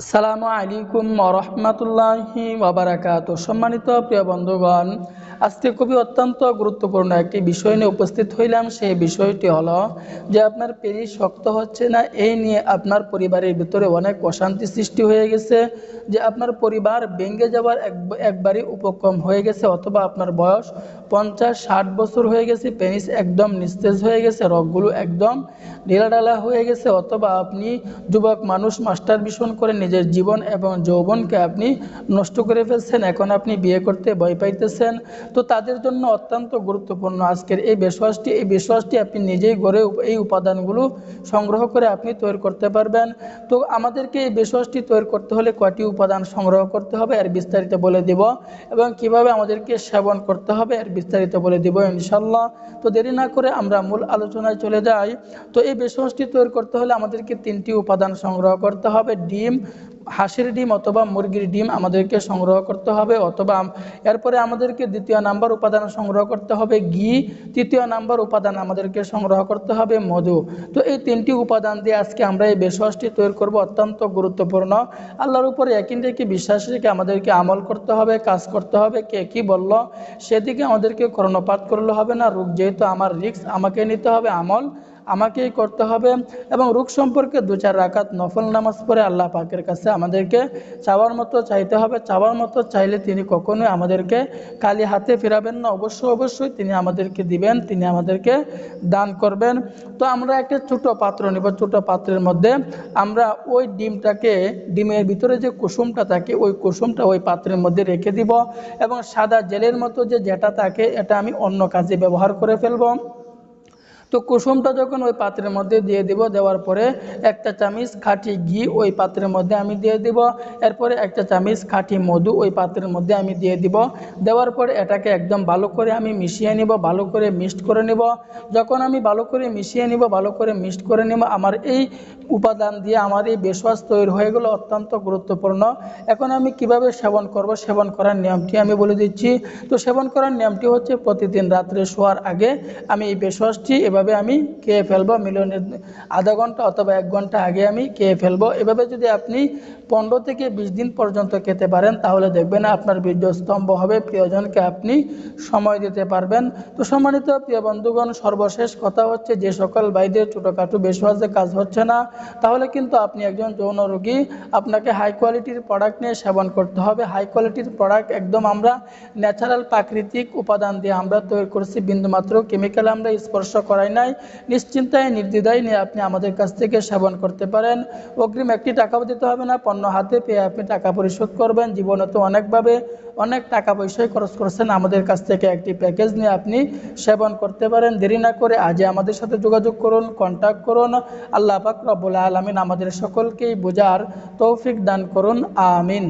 আসসালামু আলাইকুম রহমতুল্লাহি ওবরাকাত সম্মানিত প্রিয় বন্ধুগণ আজকে খুবই অত্যন্ত গুরুত্বপূর্ণ একটি বিষয় নিয়ে উপস্থিত হইলাম। সেই বিষয়টি হলো যে আপনার পেরি শক্ত হচ্ছে না, এই নিয়ে আপনার পরিবারের ভিতরে অনেক অশান্তি সৃষ্টি হয়ে গেছে, যে আপনার পরিবার ভেঙে যাওয়ার এক, একবারই উপক্রম হয়ে গেছে, অথবা আপনার বয়স পঞ্চাশ, ষাট বছর হয়ে গেছে, পেনিস একদম নিস্তেজ হয়ে গেছে, রগগুলো একদম ঢিলাঢালা হয়ে গেছে, অথবা আপনি যুবক মানুষ, মাস্টার ভীষণ করে নিজের জীবন এবং যৌবনকে আপনি নষ্ট করে ফেলছেন, এখন আপনি বিয়ে করতে ভয় পাইতেছেন তো তাদের জন্য অত্যন্ত গুরুত্বপূর্ণ। আজকের এই বিশ্বাসটি এই বিশ্বাসটি আপনি নিজেই গড়ে এই উপাদানগুলো সংগ্রহ করে আপনি তৈরি করতে পারবেন। তো আমাদেরকে এই বিশ্বাসটি তৈরি করতে হলে কয়টি উপাদান সংগ্রহ করতে হবে আর বিস্তারিত বলে দিব এবং কীভাবে আমাদেরকে সেবন করতে হবে আর বিস্তারিত বলে দিব ইনশাল্লাহ তো দেরি না করে আমরা মূল আলোচনায় চলে যাই। তো এই বিশ্বাসটি তৈরি করতে হলে আমাদেরকে তিনটি উপাদান সংগ্রহ করতে হবে, ডিম হাঁসের ডিম অথবা মুরগির ডিম আমাদেরকে সংগ্রহ করতে হবে অথবা এরপরে আমাদেরকে দ্বিতীয় নাম্বার উপাদান সংগ্রহ করতে হবে ঘি, তৃতীয় নাম্বার উপাদান আমাদেরকে সংগ্রহ করতে হবে মধু। তো এই তিনটি উপাদান দিয়ে আজকে আমরা এই বেশওয়াসটি তৈরি করব, অত্যন্ত গুরুত্বপূর্ণ। আল্লাহর উপরে একই রেখে বিশ্বাস রেখে আমাদেরকে আমল করতে হবে, কাজ করতে হবে। কে কি বলল? সেদিকে আমাদেরকে কর্ণপাত করলে হবে না। রোগ যেহেতু আমার রিক্স আমাকে নিতে হবে আমল। আমাকেই করতে হবে এবং রোগ সম্পর্কে দু চার রাকাত নফল নামাজ পড়ে আল্লাহ পাকের কাছে আমাদেরকে চাওয়ার মতো চাইতে হবে। চাওয়ার মতো চাইলে তিনি কখনোই আমাদেরকে খালি হাতে ফেরাবেন না। অবশ্যই অবশ্যই তিনি আমাদেরকে দিবেন, তিনি আমাদেরকে দান করবেন। তো আমরা একটা ছোট পাত্র নিব। ছোট পাত্রের মধ্যে আমরা ওই ডিমটাকে, ডিমের ভিতরে যে কুসুমটা থাকে, ওই কুসুমটা ওই পাত্রের মধ্যে রেখে দিব এবং সাদা জেলের মতো যে যেটা থাকে, এটা আমি অন্য কাজে ব্যবহার করে ফেলব। তো কুসুমটা যখন ওই পাত্রের মধ্যে দিয়ে দিব, দেওয়ার পরে একটা চামিচ, খাঁটি ঘি ওই পাত্রের মধ্যে আমি দিয়ে দিব। এরপরে একটা চামিচ, খাঁটি মধু ওই পাত্রের মধ্যে আমি দিয়ে দিব। দেওয়ার পরে এটাকে একদম ভালো করে আমি মিশিয়ে নিব, ভালো করে মিক্সড করে নিব। যখন আমি ভালো করে মিশিয়ে নিব, ভালো করে মিক্সড করে নিব, আমার এই উপাদান দিয়ে আমার এই বেশওয়াস তৈরি হয়ে গেলো অত্যন্ত গুরুত্বপূর্ণ। এখন আমি কীভাবে সেবন করব, সেবন করার নিয়মটি আমি বলে দিচ্ছি। তো সেবন করার নিয়মটি হচ্ছে প্রতিদিন রাত্রে শোয়ার আগে আমি এই বেশওয়াসটি এভাবে আমি খেয়ে ফেলব মিলনের আধা ঘণ্টা অথবা এক ঘণ্টা আগে আমি খেয়ে ফেলব। এভাবে যদি আপনি পনেরো থেকে বিশ দিন পর্যন্ত খেতে পারেন, তাহলে দেখবেন আপনার বীর্য স্তম্ভ হবে। প্রিয়জনকে আপনি সময় দিতে পারবেন। তো সম্মানিত প্রিয় বন্ধুগণ, সর্বশেষ কথা হচ্ছে যে সকল বাইদের ছোটোখাটো বেশওয়াজে কাজ হচ্ছে না, তাহলে কিন্তু আপনি একজন যৌন রোগী। আপনাকে হাই কোয়ালিটির প্রোডাক্ট নিয়ে সেবন করতে হবে। হাই কোয়ালিটির প্রোডাক্ট একদম আমরা ন্যাচারাল প্রাকৃতিক উপাদান দিয়ে আমরা তৈরি করছি। বিন্দুমাত্র কেমিক্যাল আমরা স্পর্শ করাই নাই, নিশ্চিন্তায়, নির্দ্বিধায় নিয়ে আপনি আমাদের কাছ থেকে সেবন করতে পারেন। অগ্রিম একটি টাকাও দিতে হবে না, পণ্য হাতে পেয়ে আপনি টাকা পরিশোধ করবেন। জীবনে তো অনেকভাবে অনেক টাকা পয়সাই খরচ করছেন, আমাদের কাছ থেকে একটি প্যাকেজ নিয়ে আপনি সেবন করতে পারেন। দেরি না করে আজই আমাদের সাথে যোগাযোগ করুন কন্ট্যাক্ট করুন। আল্লাহ পাক রব্বুল আলমিন আমাদের সকলকেই বোঝার তৌফিক দান করুন, আমিন।